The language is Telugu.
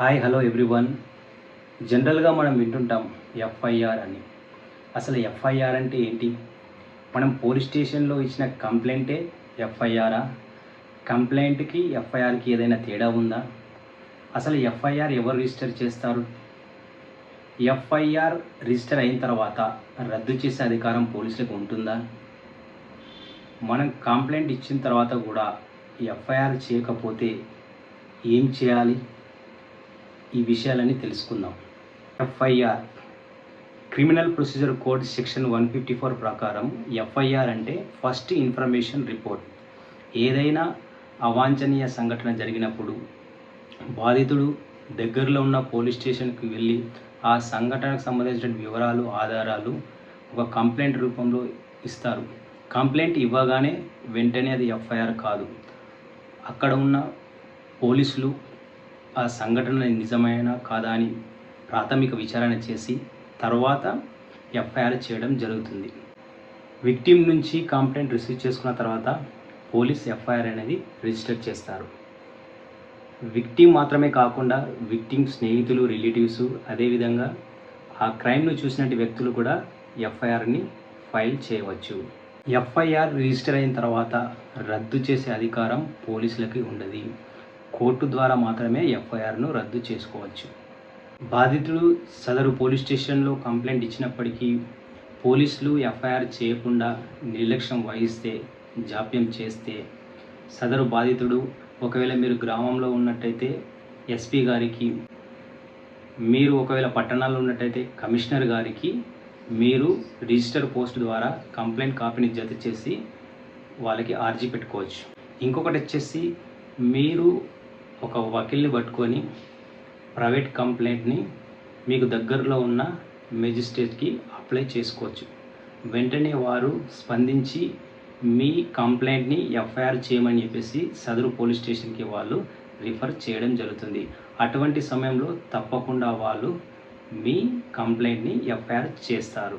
హాయ్ హలో ఎవ్రీవన్ జనరల్గా మనం వింటుంటాం ఎఫ్ఐఆర్ అని. అసలు ఎఫ్ఐఆర్ అంటే ఏంటి? మనం పోలీస్ స్టేషన్లో ఇచ్చిన కంప్లైంటే ఎఫ్ఐఆరా కంప్లైంట్కి ఎఫ్ఐఆర్కి ఏదైనా తేడా ఉందా? అసలు ఎఫ్ఐఆర్ ఎవరు రిజిస్టర్ చేస్తారు? ఎఫ్ఐఆర్ రిజిస్టర్ అయిన తర్వాత రద్దు చేసే అధికారం పోలీసులకు ఉంటుందా? మనం కంప్లైంట్ ఇచ్చిన తర్వాత కూడా ఎఫ్ఐఆర్ చేయకపోతే ఏం చేయాలి? ఈ విషయాలని తెలుసుకుందాం. FIR. Criminal procedure code section one fifty four ప్రకారం ఎఫ్ఐఆర్ అంటే ఫస్ట్ ఇన్ఫర్మేషన్ రిపోర్ట్. ఏదైనా అవాంఛనీయ సంఘటన జరిగినప్పుడు బాధితుడు దగ్గరలో ఉన్న పోలీస్ స్టేషన్కి వెళ్ళి ఆ సంఘటనకు సంబంధించిన వివరాలు ఆధారాలు ఒక కంప్లైంట్ రూపంలో ఇస్తారు. కంప్లైంట్ ఇవ్వగానే వెంటనే అది ఎఫ్ఐఆర్ కాదు. అక్కడ ఉన్న పోలీసులు ఆ సంఘటన నిజమైన కాదా అని ప్రాథమిక విచారణ చేసి తర్వాత ఎఫ్ఐఆర్ చేయడం జరుగుతుంది. విక్టిమ్ నుంచి కంప్లైంట్ రిసీవ్ చేసుకున్న తర్వాత పోలీస్ ఎఫ్ఐఆర్ అనేది రిజిస్టర్ చేస్తారు. విక్టిమ్ మాత్రమే కాకుండా విక్టిమ్ స్నేహితులు రిలేటివ్స్ అదేవిధంగా ఆ క్రైమ్ను చూసినట్టు వ్యక్తులు కూడా ఎఫ్ఐఆర్ని ఫైల్ చేయవచ్చు. ఎఫ్ఐఆర్ రిజిస్టర్ అయిన తర్వాత రద్దు చేసే అధికారం పోలీసులకి ఉండదు. కోర్టు ద్వారా మాత్రమే ఎఫ్ఐఆర్ను రద్దు చేసుకోవచ్చు. బాధితుడు సదరు పోలీస్ స్టేషన్లో కంప్లైంట్ ఇచ్చినప్పటికీ పోలీసులు ఎఫ్ఐఆర్ చేయకుండా నిర్లక్ష్యం వహిస్తే జాప్యం చేస్తే సదరు బాధితుడు ఒకవేళ మీరు గ్రామంలో ఉన్నట్టయితే ఎస్పీ గారికి మీరు ఒకవేళ పట్టణాల్లో ఉన్నట్టయితే కమిషనర్ గారికి మీరు రిజిస్టర్ పోస్ట్ ద్వారా కంప్లైంట్ కాపీని జత చేసి వాళ్ళకి ఆర్జీ పెట్టుకోవచ్చు. ఇంకొకటి వచ్చేసి మీరు ఒక వకీల్ని పట్టుకొని ప్రైవేట్ కంప్లైంట్ని మీకు దగ్గరలో ఉన్న మెజిస్ట్రేట్కి అప్లై చేసుకోవచ్చు. వెంటనే వారు స్పందించి మీ కంప్లైంట్ని ఎఫ్ఐఆర్ చేయమని చెప్పేసి సదరు పోలీస్ స్టేషన్కి వాళ్ళు రిఫర్ చేయడం జరుగుతుంది. అటువంటి సమయంలో తప్పకుండా వాళ్ళు మీ కంప్లైంట్ని ఎఫ్ఐఆర్ చేస్తారు.